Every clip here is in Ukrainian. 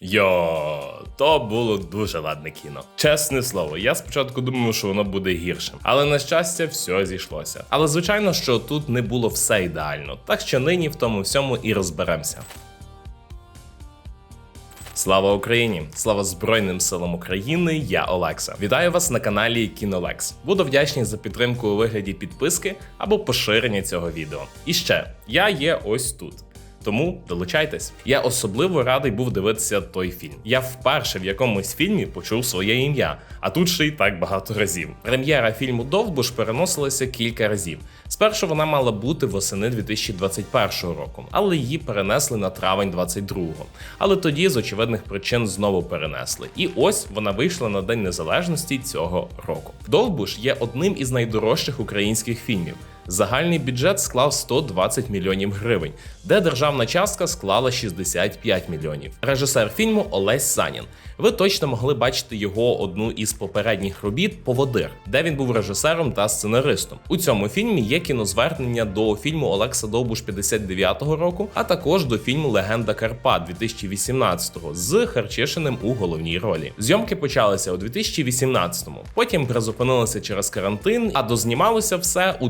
Йо, то було дуже ладне кіно. Чесне слово, я спочатку думав, що воно буде гіршим, але на щастя, все зійшлося. Але звичайно, що тут не було все ідеально, так що нині в тому всьому і розберемося. Слава Україні! Слава Збройним силам України! Я Олекса. Вітаю вас на каналі Кінолекс. Буду вдячний за підтримку у вигляді підписки або поширення цього відео. І ще я є ось тут. Тому долучайтесь. Я особливо радий був дивитися той фільм. Я вперше в якомусь фільмі почув своє ім'я, а тут ще й так багато разів. Прем'єра фільму Довбуш переносилася кілька разів. Спершу вона мала бути восени 2021 року, але її перенесли на травень 22-го. Але тоді з очевидних причин знову перенесли. І ось вона вийшла на День Незалежності цього року. Довбуш є одним із найдорожчих українських фільмів. Загальний бюджет склав 120 мільйонів гривень, де державна частка склала 65 мільйонів. Режисер фільму Олесь Санін. Ви точно могли бачити його одну із попередніх робіт Поводир, де він був режисером та сценаристом. У цьому фільмі є кінозвернення до фільму Олекса Довбуш 59-го року, а також до фільму Легенда Карпат 2018-го з Харчишиним у головній ролі. Зйомки почалися у 2018-му, потім призупинилися через карантин, а дознімалося все у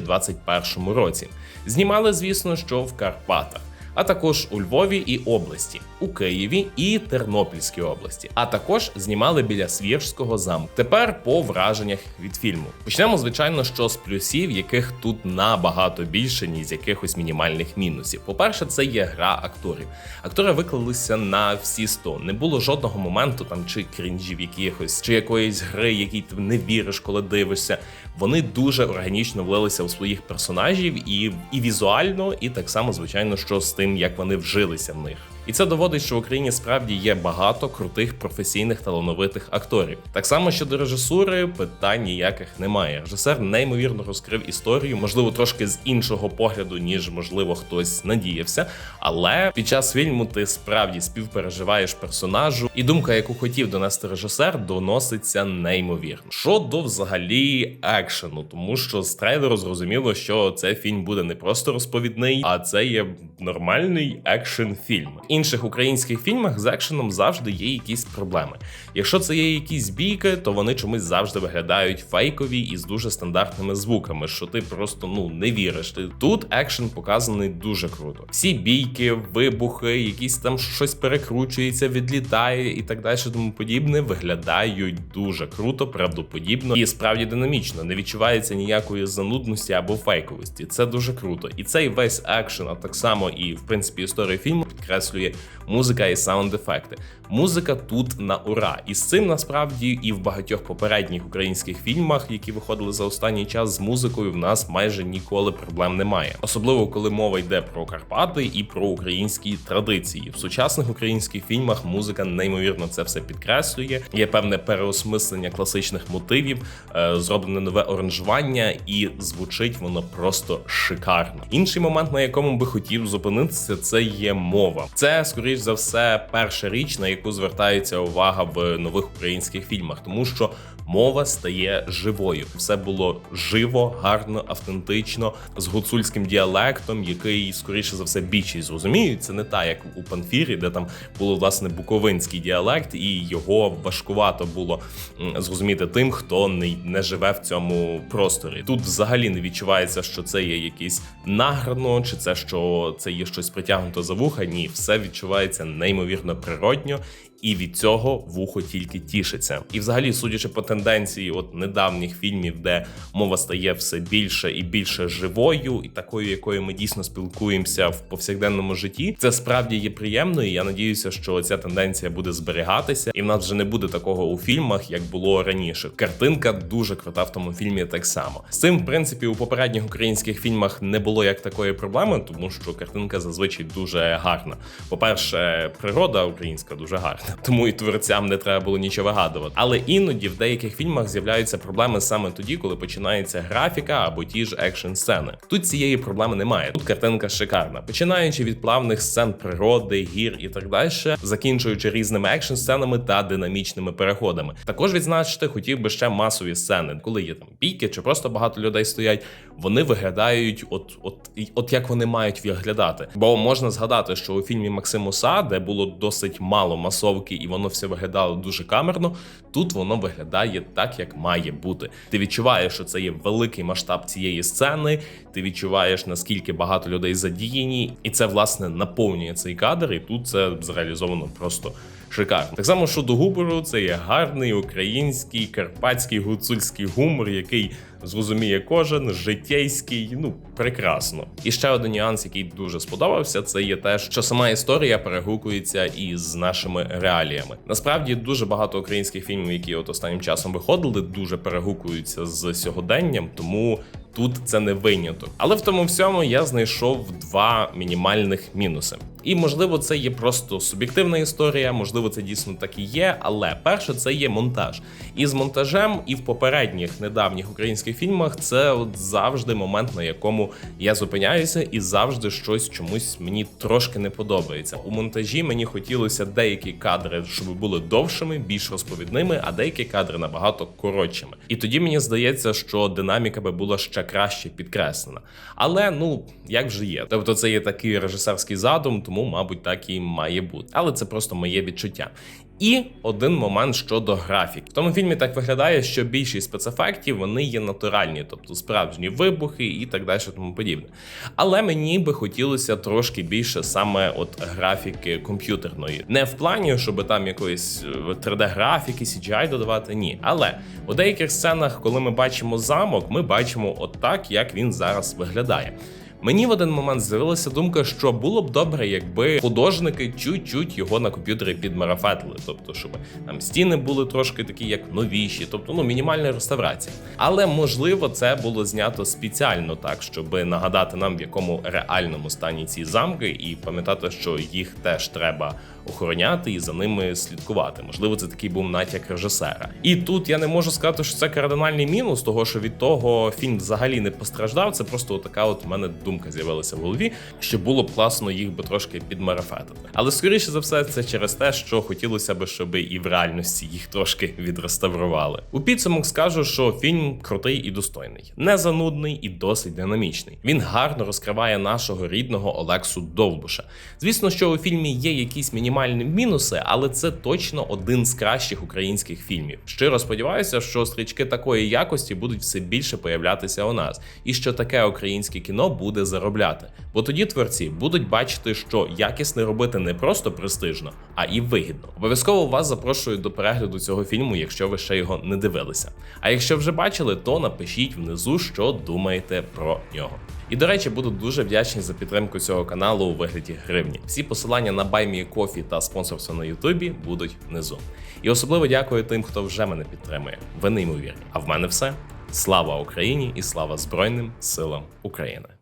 2021 році. Знімали, звісно, що в Карпатах. А також у Львові і області, у Києві і Тернопільській області, а також знімали біля Свірського замку. Тепер по враженнях від фільму. Почнемо, звичайно, що з плюсів, яких тут набагато більше, ніж з якихось мінімальних мінусів. По-перше, це є гра акторів. Актори виклалися на всі 100. Не було жодного моменту там чи крінжів якихось, чи якоїсь гри, якій ти не віриш, коли дивишся. Вони дуже органічно влилися у своїх персонажів і, і візуально, і так само, звичайно, що з тим, як вони вжилися в них. І це доводить, що в Україні справді є багато крутих професійних талановитих акторів. Так само щодо режисури питань ніяких немає. Режисер неймовірно розкрив історію, можливо, трошки з іншого погляду, ніж можливо хтось надіявся. Але під час фільму ти справді співпереживаєш персонажу, і думка, яку хотів донести режисер, доноситься неймовірно. Щодо взагалі екшену, тому що з трейлеру зрозуміло, що це фільм буде не просто розповідний, а це є нормальний екшен фільм. Інших українських фільмах з екшеном завжди є якісь проблеми. Якщо це є якісь бійки, то вони чомусь завжди виглядають фейкові і з дуже стандартними звуками, що ти просто ну не віриш. Ти тут екшен показаний дуже круто. Всі бійки, вибухи, якісь там щось перекручується, відлітає і так далі, тому подібне, виглядають дуже круто, правдоподібно і справді динамічно. Не відчувається ніякої занудності або фейковості. Це дуже круто. І цей весь екшен, а так само і в принципі історія фільму підкреслює музика і саунд-ефекти. Музика тут на ура, і з цим насправді і в багатьох попередніх українських фільмах, які виходили за останній час з музикою, в нас майже ніколи проблем немає. Особливо коли мова йде про Карпати і про українські традиції. В сучасних українських фільмах музика неймовірно це все підкреслює. Є певне переосмислення класичних мотивів, е, зроблене нове оранжування, і звучить воно просто шикарно. Інший момент, на якому би хотів зупинитися, це є мова. Це скоріш за все перша річ, на яку звертається увага в нових українських фільмах, тому що мова стає живою. Все було живо, гарно, автентично, з гуцульським діалектом, який скоріше за все більшість зрозуміють. Це не та як у панфірі, де там було власне буковинський діалект, і його важкувато було зрозуміти тим, хто не, живе в цьому просторі. Тут взагалі не відчувається, що це є якийсь награно, чи це що це є щось притягнуто за вуха. Ні, все відчувається неймовірно природньо. І від цього вухо тільки тішиться. І, взагалі, судячи по тенденції, от недавніх фільмів, де мова стає все більше і більше живою, і такою, якою ми дійсно спілкуємося в повсякденному житті, це справді є приємно. І я надіюся, що ця тенденція буде зберігатися, і в нас вже не буде такого у фільмах, як було раніше. Картинка дуже крута в тому фільмі, так само. З цим, в принципі, у попередніх українських фільмах не було як такої проблеми, тому що картинка зазвичай дуже гарна. По-перше, природа українська дуже гарна тому і творцям не треба було нічого вигадувати. Але іноді в деяких фільмах з'являються проблеми саме тоді, коли починається графіка або ті ж екшн сцени. Тут цієї проблеми немає. Тут картинка шикарна, починаючи від плавних сцен природи, гір і так далі, закінчуючи різними екшн сценами та динамічними переходами. Також відзначити хотів би ще масові сцени, коли є там бійки чи просто багато людей стоять. Вони виглядають, от, от, от як вони мають виглядати. Бо можна згадати, що у фільмі Максимуса, де було досить мало масовки, і воно все виглядало дуже камерно. Тут воно виглядає так, як має бути. Ти відчуваєш, що це є великий масштаб цієї сцени. Ти відчуваєш наскільки багато людей задіяні, і це власне наповнює цей кадр. І тут це зреалізовано просто шикарно. Так само, що до гумору, це є гарний український карпатський гуцульський гумор, який зрозуміє кожен, життєйський, ну прекрасно. І ще один нюанс, який дуже сподобався, це є те, що сама історія перегукується із нашими реаліями. Насправді дуже багато українських фільмів, які от останнім часом виходили, дуже перегукуються з сьогоденням, тому. Тут це не виняток, але в тому всьому я знайшов два мінімальних мінуси. І можливо, це є просто суб'єктивна історія, можливо, це дійсно так і є. Але перше, це є монтаж. І з монтажем, і в попередніх недавніх українських фільмах це от завжди момент, на якому я зупиняюся, і завжди щось чомусь мені трошки не подобається. У монтажі мені хотілося деякі кадри, щоб були довшими, більш розповідними, а деякі кадри набагато коротшими. І тоді мені здається, що динаміка би була ще краще підкреслена. Але ну як вже є. Тобто, це є такий режисерський задум, тому, мабуть, так і має бути. Але це просто моє відчуття. І один момент щодо графіки. В тому фільмі так виглядає, що більшість спецефектів вони є натуральні, тобто справжні вибухи і так далі, тому подібне. Але мені би хотілося трошки більше саме от графіки комп'ютерної, не в плані, щоб там якоїсь 3D-графіки, CGI додавати. Ні, але у деяких сценах, коли ми бачимо замок, ми бачимо от так, як він зараз виглядає. Мені в один момент з'явилася думка, що було б добре, якби художники чуть-чуть його на комп'ютері підмарафетили, тобто, щоб там стіни були трошки такі, як новіші, тобто ну мінімальна реставрація. Але можливо, це було знято спеціально так, щоб нагадати нам, в якому реальному стані ці замки, і пам'ятати, що їх теж треба охороняти і за ними слідкувати. Можливо, це такий був натяк режисера. І тут я не можу сказати, що це кардинальний мінус, того що від того фільм взагалі не постраждав. Це просто така, от мене думка з'явилася в голові, що було б класно їх би трошки підмарафетити. Але скоріше за все, це через те, що хотілося б, щоб і в реальності їх трошки відреставрували. У підсумок скажу, що фільм крутий і достойний, не занудний і досить динамічний. Він гарно розкриває нашого рідного Олексу Довбуша. Звісно, що у фільмі є якісь мінімальні мінуси, але це точно один з кращих українських фільмів. Щиро сподіваюся, що стрічки такої якості будуть все більше появлятися у нас, і що таке українське кіно буде заробляти. Бо тоді творці будуть бачити, що якісне робити не просто престижно, а і вигідно. Обов'язково вас запрошую до перегляду цього фільму, якщо ви ще його не дивилися. А якщо вже бачили, то напишіть внизу, що думаєте про нього. І до речі, буду дуже вдячний за підтримку цього каналу у вигляді гривні. Всі посилання на BuyMeCoffee та спонсорство на Ютубі будуть внизу. І особливо дякую тим, хто вже мене підтримує. Ви неймовірні. А в мене все. Слава Україні і слава Збройним силам України.